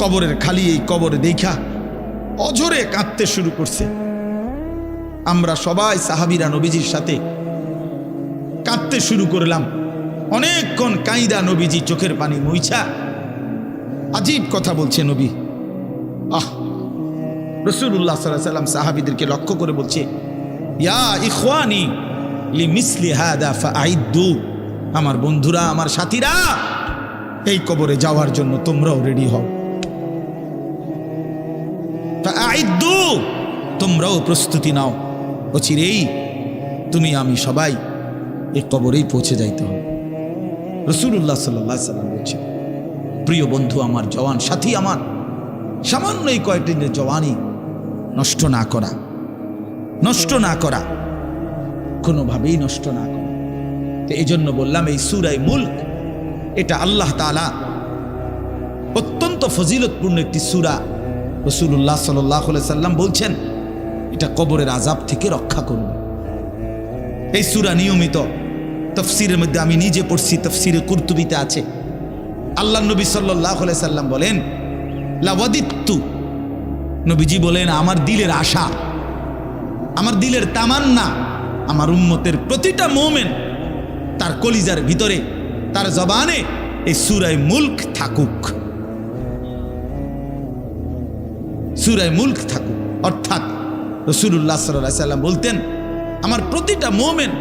কবরের খালি এই কবরে দেখা অঝরে কাঁদতে শুরু করছে। আমরা সবাই সাহাবিরা নবীজির সাথে কাঁদতে শুরু করলাম। অনেকক্ষণ কাইদা নবীজি চোখের পানি মুইছা। আজীব কথা বলছে নবী। আহ রসুল্লাহ সাল্লাহ সাল্লাম সাহাবিদেরকে লক্ষ্য করে বলছে, ইয়া ইখওয়ানি লি মিসলি হাদা ফাআইদ্দু। আমার বন্ধুরা, আমার সাথীরা, এই কবরে যাওয়ার জন্য তোমরাও রেডি হও। তোমরাও প্রস্তুতি নাও। অচিরেই তুমি আমি সবাই এই কবরেই পৌঁছে যাইতে হবে। রসুল্লাহ সাল্লাহ সাল্লাম বলছে প্রিয় বন্ধু, আমার জওয়ান সাথী আমার, সামান্য এই কয়েকটি দিনের জওয়ানি নষ্ট না করা, নষ্ট না করা, কোনোভাবেই নষ্ট না করা। তো এই জন্য বললাম, এই সুরাই মুল্ক, এটা আল্লাহ তালা অত্যন্ত ফজিলতপূর্ণ একটি সুরা। রসুল্লাহ সাল্লাহ সাল্লাম বলছেন এটা কবরের আজাব থেকে রক্ষা করবে এই সুরা নিয়মিত তফসিরের মধ্যে আমি নিজে পড়ছি, তফসিরে কুর্তুবিতে আছে। আল্লাহ নবী সাল্লাহ সাল্লাম বলেন, লাওয়াদিত্তু। নবীজি বলেন, আমার দিলের আশা, আমার দিলের তামান্না, আমার উম্মতের প্রতিটা মোমেন তার কলিজার ভিতরে, তার জবানে এই সুরায় মুল্ক থাকুক। সুরায় মুল্ক থাকুক, অর্থাৎ রসুল্লাহ সাল্লাহ সাল্লাম বলতেন, আমার প্রতিটা মোমেন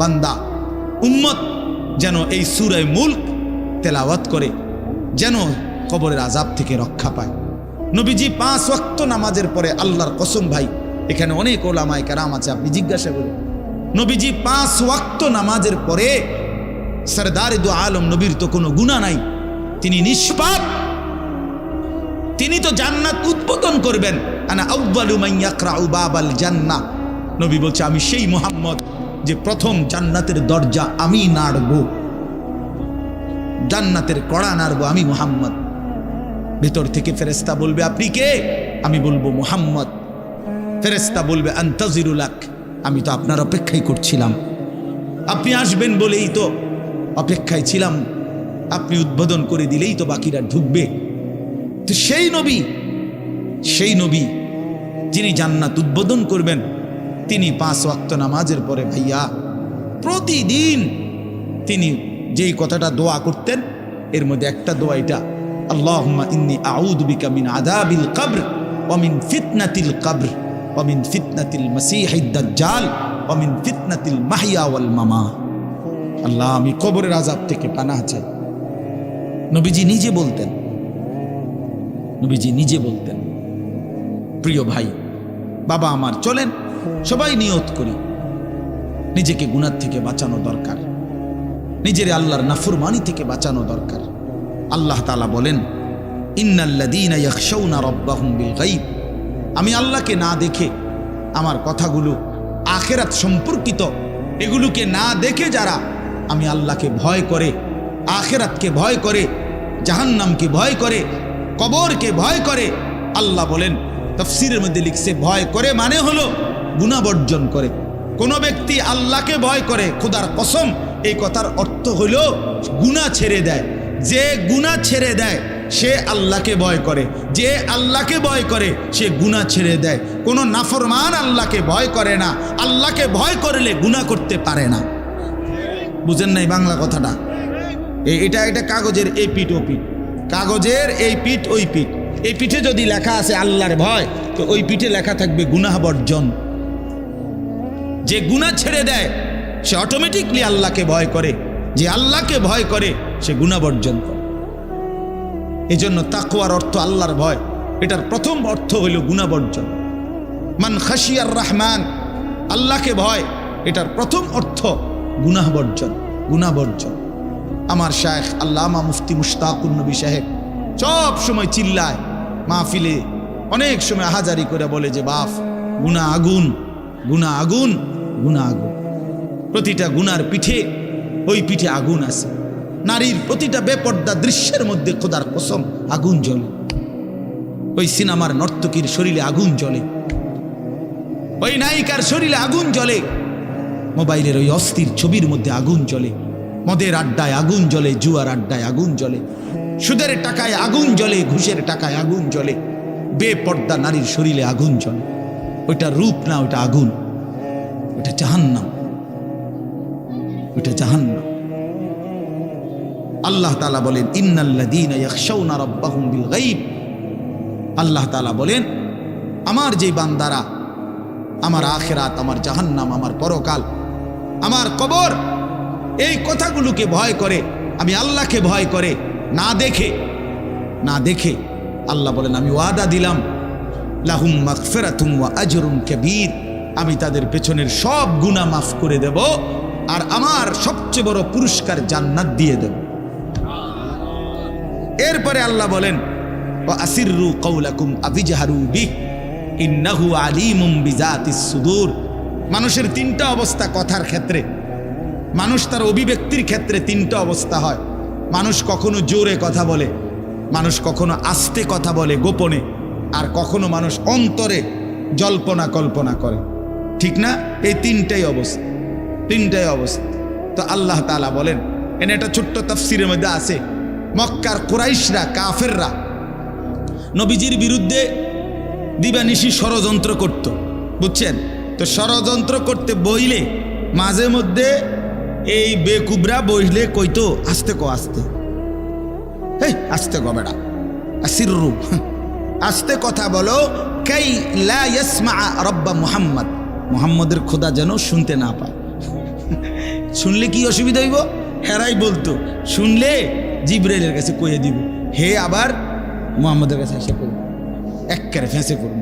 বান্দা, উম্মত যেন এই সুরায় মুল্ক তেলাওয়াত করে, যেন কবরের আজাব থেকে রক্ষা পায়। নবীজি পাঁচ ওয়াক্ত নামাজের পরে আল্লাহর কসম ভাই, এখানে অনেক ওলামায় কারাম আছে, আপনি জিজ্ঞাসা করুন। নবীজি পাঁচ ওয়াক্ত নামাজের পরে, সরদার দু আলম নবীর তো কোনো গুণা নাই, তিনি নিষ্পাপ তিনি তো জান্নাত উদ্বোধন করবেন। আনা জান্নাহ। নবী বলছে, আমি সেই মোহাম্মদ যে প্রথম জান্নাতের দরজা আমি নাড়ব। জান্নাতের কড়া নাড়ব আমি মোহাম্মদ। ভেতর থেকে ফেরেস্তা বলবে, আপনি কে? আমি বলব, মোহাম্মদ। ফেরেস্তা বলবে আন্তাজিরুলাক আমি তো আপনার অপেক্ষাই করছিলাম। আপনি আসবেন বলেই তো অপেক্ষায় ছিলাম। আপনি উদ্বোধন করে দিলেই তো বাকিরা ঢুকবে। তো সেই নবী সেই নবী যিনি জান্নাত উদ্বোধন করবেন, তিনি পাঁচ ওয়াক্ত নামাজের পরে ভাইয়া প্রতিদিন তিনি যেই কথাটা দোয়া করতেন, এর মধ্যে একটা দোয়া এটা কবর মিন ফিতনাতিল কবর মিন মিন মাহইয়া ওয়াল মামা। আল্লাহ, আমি কবরের থেকে নবীজি নিজে বলতেন নবীজি নিজে বলতেন, প্রিয় ভাই, বাবা আমার, চলেন, সবাই নিয়ত করি। নিজেকে গুনার থেকে বাঁচানো দরকার। নিজের আল্লাহর নাফরমানি থেকে বাঁচানো দরকার। আল্লাহ তালা বলেন আমি আল্লাহকে না দেখে আমার কথাগুলো আখেরাত সম্পর্কিত, এগুলোকে না দেখে যারা আমি আল্লাহকে ভয় করে, আখেরাতকে ভয় করে, জাহান্নামকে ভয় করে কবরকে ভয় করে। আল্লাহ বলেন, তফসিরের মধ্যে লিখছে, ভয় করে মানে হলো গুণাবর্জন করে। কোনো ব্যক্তি আল্লাহকে ভয় করে, খুদার কসম, এই কথার অর্থ হইল গুণা ছেড়ে দেয়। যে গুণা ছেড়ে দেয়, সে আল্লাহকে ভয় করে। যে আল্লাহকে ভয় করে, সে গুণা ছেড়ে দেয়। কোনো নাফরমান আল্লাহকে ভয় করে না। আল্লাহকে ভয় করলে গুণা করতে পারে না। বুঝেন নাই বাংলা কথাটা? এটা এটা কাগজের এই পিঠ ও পিঠ কাগজের এই পিঠ, ওই পিঠ। এই পিঠে যদি লেখা আছে আল্লাহর ভয়, তো ওই পিঠে লেখা থাকবে গুনাহ বর্জন। যে গুনাহ ছেড়ে দেয়, সে অটোমেটিকলি আল্লাহকে ভয় করে। যে আল্লাহকে ভয় করে, সে গুনাহ বর্জন করে। এই জন্য তাকুয়ার অর্থ আল্লাহর ভয়। এটার প্রথম অর্থ হইল গুনাহ বর্জন। মান খাসিয়ার রহমান, আল্লাহকে ভয়। এটার প্রথম অর্থ গুনাহ বর্জন গুনাহ বর্জন। আমার শায়েখ আল্লামা মুফতি মুশতাকুর নবী সাহেব সব সময় চিল্লায় মাহফিলে। অনেক সময় হাজারি করে বলে যে বাপ গুণা আগুন গুণা আগুন গুণা আগুন। প্রতিটা গুনার পিঠে, ওই পিঠে আগুন আছে। নারীর প্রতিটা বেপর্দা দৃশ্যের মধ্যে খোদার কসম আগুন জ্বলে। ওই সিনেমার নর্তকীর শরীরে আগুন জ্বলে। ওই নায়িকার শরীরে আগুন জ্বলে। মোবাইলের ওই অস্থির ছবির মধ্যে আগুন জ্বলে। মদের আড্ডায় আগুন জ্বলে, জুয়ার আড্ডায় আগুন জ্বলে। সুদের টাকায় আগুন জ্বলে, ঘুষের টাকায় আগুন জ্বলে। বেপর্দা নারীর শরীরে আগুন জ্বলে। ওইটা রূপ না, ওইটা আগুন। ওটা জাহান্নাম। ওটা জাহান্নাম। আল্লাহ তালা বলেন গায়ব আল্লাহ তালা বলেন, আমার যে বান্দারা, আমার আখেরাত, আমার জাহান্নাম, আমার পরকাল, আমার কবর এই কথাগুলোকে ভয় করে, আমি আল্লাহকে ভয় করে, না দেখে না দেখে আল্লাহ বলেন, আমি ওয়াদা দিলাম, লাহুম মাগফিরাতুম ওয়া আজরুন কাবীর, আমি তাদের পেছনের সব গুনাহ মাফ করে দেব আর আমার সবচেয়ে বড় পুরস্কার জান্নাত দিয়ে দেব। এরপরে আল্লাহ বলেন ও আসিরু কৌলাকুম আবিজাহারু বিহ আলিমুম বিজাতিস মানুষের তিনটা অবস্থা কথার ক্ষেত্রে মানুষ তার অভিব্যক্তির ক্ষেত্রে তিনটা অবস্থা হয়। মানুষ কখনো জোরে কথা বলে, মানুষ কখনো আস্তে কথা বলে গোপনে, আর কখনো মানুষ অন্তরে জল্পনা কল্পনা করে। ঠিক না? এই তিনটাই অবস্থা তিনটাই অবস্থা। তো আল্লাহ তাআলা বলেন, এনে একটা ছোট্ট তাফসিরের মধ্যে আছে, মক্কার কোরাইশরা, কাফেররা নবীজির বিরুদ্ধে দিবানিশি ষড়যন্ত্র করত, বুঝছেন? তো ষড়যন্ত্র করতে বইলে মাঝে মধ্যে এই বেকুবরা বইলে কইতো, আস্তে কো, আস্তে। এই আস্তে কো বেড়া, আসিররু। আস্তে কথা বলো, কাই লা ইয়াসমা রব্বা মুহাম্মদ? মুহাম্মদের খোদা যেন শুনতে না পায়। শুনলে কি অসুবিধা হইব? হেরাই বলতো, শুনলে জিব্রাইলের কাছে কয়ে দিব, হে আবার মুহাম্মদের কাছে এসে করব একেবারে ফেঁসে করব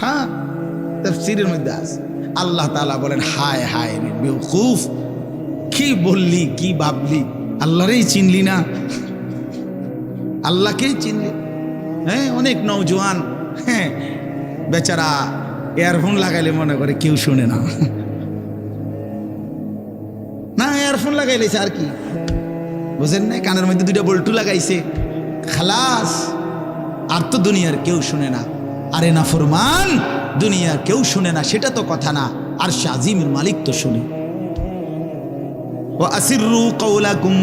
হ্যাঁ তফসিরের মধ্যে আছে। আল্লাহ তাআলা বলেন, হায় হায় রে বেউকুফ কি বললি, কি ভাবলি? আল্লাহরেই চিনলি না। আল্লাহকেই চিনলি। হ্যাঁ অনেক নৌজওয়ান হ্যাঁ বেচারা ইয়ারফোন লাগাইলে মনে করে কেউ শুনে না। না ইয়ারফোন লাগাইলেছে আর কি। বুঝেন না কানের মধ্যে দুইটা বল্টু লাগাইছে। খালাস, আর তো দুনিয়ার কেউ শুনে না। আরে না, ফরমান। দুনিয়ার কেউ শুনে না, সেটা তো কথা না। আর শাজিমের মালিক তো শুনে। আসিরু কৌলাকুম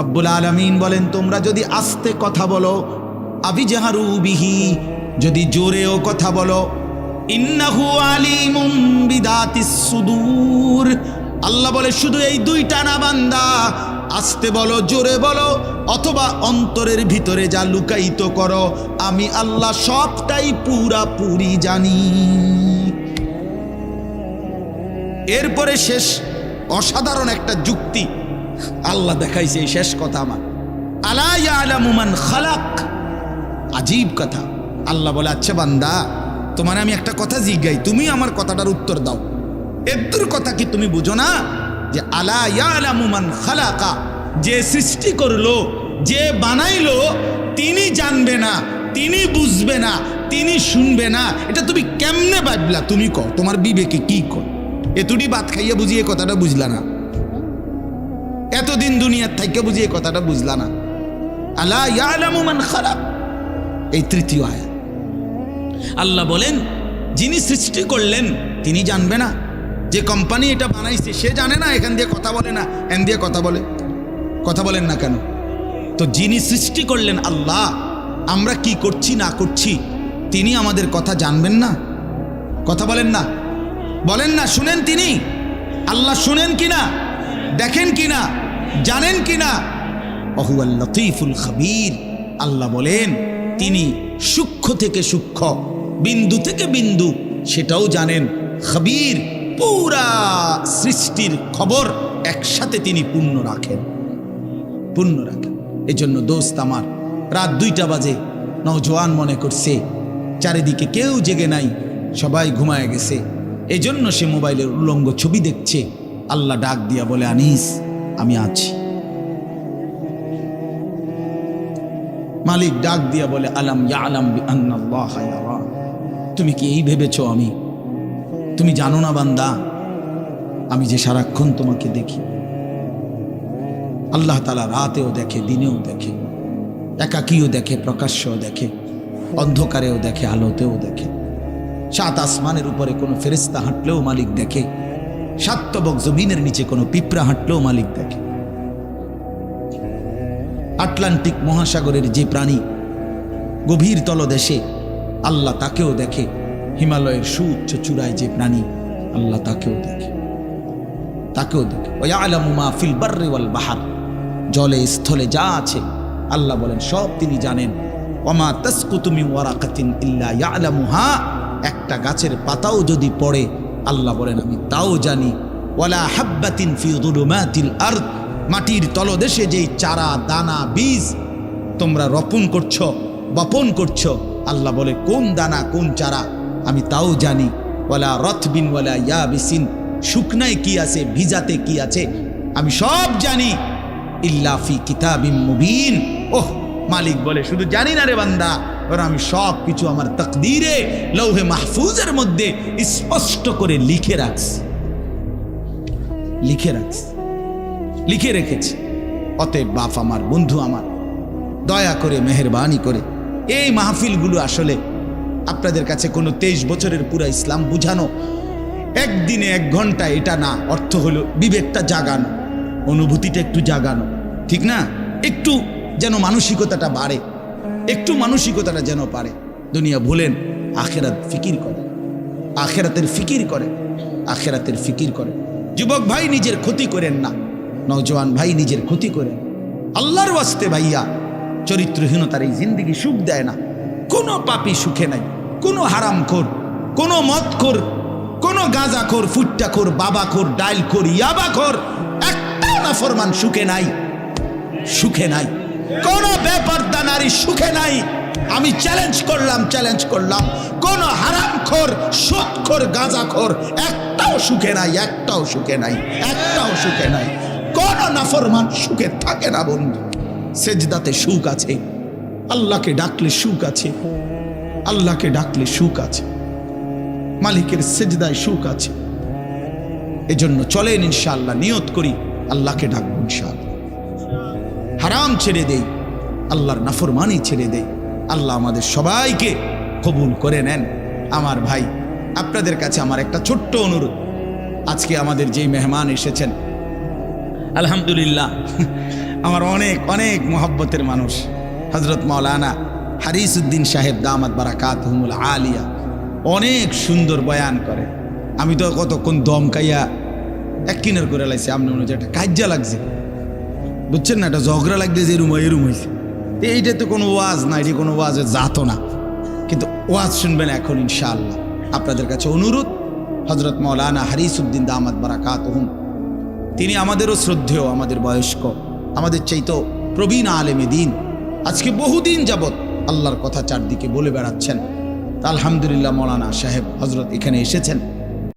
রব্বুল আলমিন বলেন, তোমরা যদি আস্তে কথা বলো আবি জাহারুবিহি যদি জোরেও কথা বলো, ইন্নাহু আলিমুম বিদাতিস সুদূর। আল্লাহ বলে, শুধু এই দুইটা না বান্দা আস্তে বলো, জোরে বলো, অথবা অন্তরের ভিতরে যা লুকায়িত করো, আমি আল্লাহ সবটাই পুরাপুরি জানি। এরপরে শেষ, অসাধারণ একটা যুক্তি। আল্লাহ দেখাইছে শেষ কথা আমার। আলা ইয়ালামুমান খালাক। আজীব কথা। আল্লাহ বলে আচ্ছা বান্দা, তোমার আমি একটা কথা জিজ্ঞাই তুমি আমার কথাটার উত্তর দাও। এদ্দুর কথা কি তুমি বুঝো না? যে আলা ইয়ালামুমান খালাকা, যে সৃষ্টি করল, যে বানাইলো, তিনি জানবে না, তিনি বুঝবে না, তিনি শুনবে না। এটা তুমি কেমনে বাজলা তুমি কও, তোমার বিবেকে কি কর? এতুটি ভাত খাইয়া বুঝিয়ে কথাটা বুঝলা না। এতদিন দুনিয়ার থাইকে বুঝিয়ে কথাটা বুঝলা না। আলা ইয়ালামু মান খালাক, এই তৃতীয় আয়া আল্লাহ বলেন, যিনি সৃষ্টি করলেন, তিনি জানবে না। যে কোম্পানি এটা বানাইছে, সে জানে না, এখান দিয়ে কথা বলে না, এখান দিয়ে কথা বলে। কথা বলেন না কেন? তো যিনি সৃষ্টি করলেন আল্লাহ, আমরা কি করছি, না করছি, তিনি আমাদের কথা জানবেন না? কথা বলেন না। বলেন না, শুনেন তিনি। আল্লাহ শুনেন কি না দেখেন কি না জানেন কিনা? অহুয়াল লতিফুল খাবির। আল্লাহ বলেন, তিনি সূক্ষ্ম থেকে সূক্ষ্ম, বিন্দু থেকে বিন্দু, সেটাও জানেন। খাবির পুরা সৃষ্টির খবর একসাথে তিনি পূর্ণ রাখেন। পূর্ণ রাখেন। এজন্য দোস্ত আমার, রাত দুইটা বাজে। নওজোয়ান মনে করছে, চারিদিকে কেউ জেগে নাই, সবাই ঘুমায় গেছে। এজন্য সে মোবাইলের উল্লঙ্গ ছবি দেখছে। আল্লাহ ডাক দিয়া বলে, আনিস, আমি আছি। মালিক ডাক দিয়া বলে, আলম ইয়া আলাম তুমি কি এই ভেবেছ আমি? তুমি জানো না বান্দা, আমি যে সারাক্ষণ তোমাকে দেখি। আল্লাহ তালা রাতেও দেখে, দিনেও দেখে, একাকীও দেখে, প্রকাশ্যও দেখে, অন্ধকারেও দেখে, আলোতেও দেখে। সাত আসমানের উপরে কোনো ফেরিস্তা হাঁটলেও মালিক দেখে সাতবক জমিনের নিচে কোনো পিঁপড়া হাঁটলেও মালিক দেখে। আটলান্টিক মহাসাগরের যে প্রাণী গভীর তলদেশে আল্লাহ তাকেও দেখে হিমালয়ের সুউচ্চ চূড়ায় যে প্রাণী, আল্লাহ তাকেও দেখে। তাকেও দেখে। ওয়া আলামু ফিল ওয়াল বাহার। জলে, স্থলে যা আছে, আল্লাহ বলেন, সব তিনি জানেন। ওমা তাসকুতু মিন ওয়ারাকাতিন ইল্লা ইয়ালামুহা। একটা গাছের পাতাও যদি পড়ে, আল্লাহ বলেন, আমি তাও জানি। ওয়ালা হাব্বাতিন ফি যুলুমাতিল আরদ। মাটির তলদেশে যেই চারা, দানা, বীজ তোমরা রোপণ করছ, বপন করছ, আল্লাহ বলে, কোন দানা কোন চারা আমি তাও জানি, ওয়ালা রথবিন ওয়ালা ইয়াবিসিন, শুকনায় কি আছে, ভিজাতে কি আছে, আমি সব জানি। ইল্লাফি কিতাবিম মুবিন। ওহ, মালিক বলে, শুধু জানি না রে বান্দা ওরা আমি সব কিছু আমার তকদিরে, লৌহে মাহফুজের মধ্যে স্পষ্ট করে লিখে রাখছি। লিখে রাখছি। লিখে রেখেছি। অতএব বাপ আমার, বন্ধু আমার, দয়া করে, মেহরবানি করে, এই মাহফিলগুলো আসলে আপনাদের কাছে কোনো তেইশ বছরের পুরা ইসলাম বুঝানো? একদিনে এক ঘণ্টা এটা না, অর্থ হলো বিবেকটা জাগানো, অনুভূতিটা একটু জাগানো, ঠিক না? একটু যেন মানসিকতাটা বাড়ে, একটু মানসিকতাটা যেন পারে। দুনিয়া ভুলেন, আখেরাত ফিকির করে আখেরাতের ফিকির করে আখেরাতের ফিকির করে যুবক ভাই নিজের ক্ষতি করেন না, নওজোয়ান ভাই নিজের ক্ষতি করেন। আল্লাহর ওয়াস্তে ভাইয়া, চরিত্রহীনতার এই জিন্দিগি সুখ দেয় না। কোনো পাপি সুখে নাই, কোনো হারামখোর, কোনো মদখোর, কোনো গাঁজাখোর, ফুট্টাখোর, বাবাখোর, ডাইলখোর, ইয়াবাখোর একটাও না ফরমান সুখে নাই সুখে নাই। কোন ব্যাপারদা নারী সুখে নাই। আমি চ্যালেঞ্জ করলাম চ্যালেঞ্জ করলাম। কোন হারামখোর, সুদখোর, গাঁজাখোর, একটাও সুখে নাই, একটাও সুখে নাই, একটাও সুখে নাই। কোন নাফরমান সুখে থাকে না বন্ধু। সেজদাতে সুখ আছে। আল্লাহকে ডাকলে সুখ আছে। আল্লাহকে ডাকলে সুখ আছে। মালিকের সেজদায় সুখ আছে। এজন্য চলেন ইনশাআল্লাহ, নিয়ত করি, আল্লাহকে ডাকবো ইনশাআল্লাহ। হারাম ছেড়ে দেই, আল্লাহর নাফরমানি ছেড়ে দেই। আল্লাহ আমাদের সবাইকে কবুল করে নেন। আমার ভাই, আপনাদের কাছে আমার একটা ছোট্ট অনুরোধ। আজকে আমাদের যেই মেহমান এসেছেন, আলহামদুলিল্লাহ, আমার অনেক অনেক মহব্বতের মানুষ। হজরত মৌলানা হারিসুদ্দিন সাহেব দামাত বারাকাত হুমুল আলিয়া অনেক সুন্দর বয়ান করে। আমি তো কতক্ষণ দমকাইয়া এক কিনার করে লাইছি আপনি মনে হচ্ছে একটা কাজ্যা লাগছে। বুঝছেন না, একটা ঝগড়া লাগছে যে রুম এরুম হয়েছে এইটা তো কোনো ওয়াজ না, এটি কোনো ওয়াজে জাতো না। কিন্তু ওয়াজ শুনবেন এখন, ইনশাআল্লাহ। আপনাদের কাছে অনুরোধ হজরত মৌলানা হারিসুদ্দিন দামাত বারাকাত হুম তিনি আমাদেরও শ্রদ্ধেয়, আমাদের বয়স্ক, আমাদের চাইতো প্রবীণ আলেমে দিন। আজকে বহুদিন যাবৎ আল্লাহর কথা চারদিকে বলে বেড়াচ্ছেন। আলহামদুলিল্লাহ মৌলানা সাহেব হজরত এখানে এসেছেন।